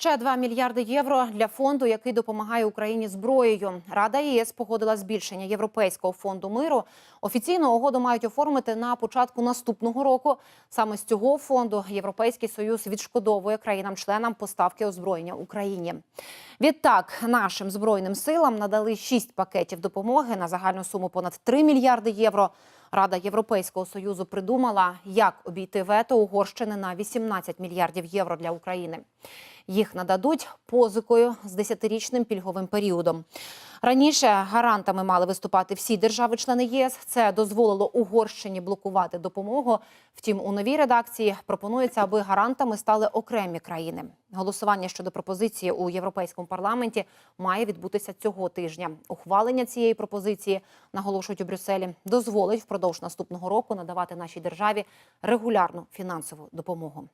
Ще 2 мільярди євро для фонду, який допомагає Україні зброєю. Рада ЄС погодила збільшення Європейського фонду миру. Офіційно угоду мають оформити на початку наступного року. Саме з цього фонду Європейський союз відшкодовує країнам-членам поставки озброєння Україні. Відтак нашим збройним силам надали 6 пакетів допомоги на загальну суму понад 3 мільярди євро. Рада Європейського союзу придумала, як обійти вето Угорщини на 18 мільярдів євро для України. Їх нададуть позикою з 10-річним пільговим періодом. Раніше гарантами мали виступати всі держави-члени ЄС. Це дозволило Угорщині блокувати допомогу. Втім, у новій редакції пропонується, аби гарантами стали окремі країни. Голосування щодо пропозиції у Європейському парламенті має відбутися цього тижня. Ухвалення цієї пропозиції наголошують у Брюсселі, дозволить впродовж наступного року надавати нашій державі регулярну фінансову допомогу.